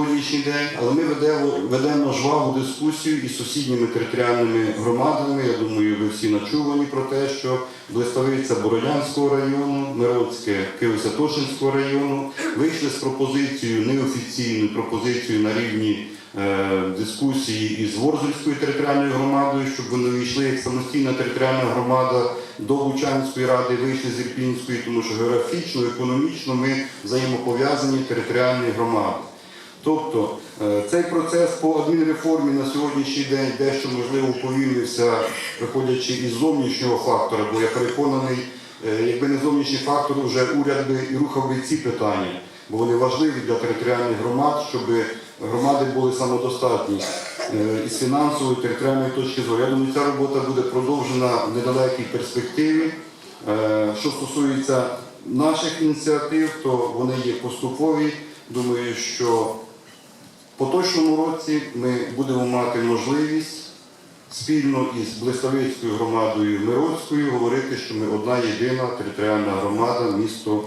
сьогоднішній день, але ми ведемо, ведемо жваву дискусію із сусідніми територіальними громадами. Я думаю, ви всі начувані про те, що Блиставиця Бородянського району, Мироцьке Києво-Святошинського району вийшли з пропозицією, неофіційною пропозицією на рівні е, дискусії із Ворзельською територіальною громадою, щоб вони війшли як самостійна територіальна громада до Лучанської ради, вийшли з Ірпінської, тому що географічно, економічно ми взаємопов'язані територіальні громади. Тобто е, цей процес по адмінреформі на сьогоднішній день дещо можливо уповільнився, виходячи із зовнішнього фактора, бо я переконаний, е, якби не зовнішній фактор, вже уряд би і рухав би ці питання, бо вони важливі для територіальних громад, щоб громади були самодостатні е, із фінансової територіальної точки зору. Я думаю, ця робота буде продовжена в недалекій перспективі. Що стосується наших ініціатив, то вони є поступові. Думаю, що поточному році ми будемо мати можливість спільно із Блиставицькою громадою Мироцькою говорити, що ми одна єдина територіальна громада, місто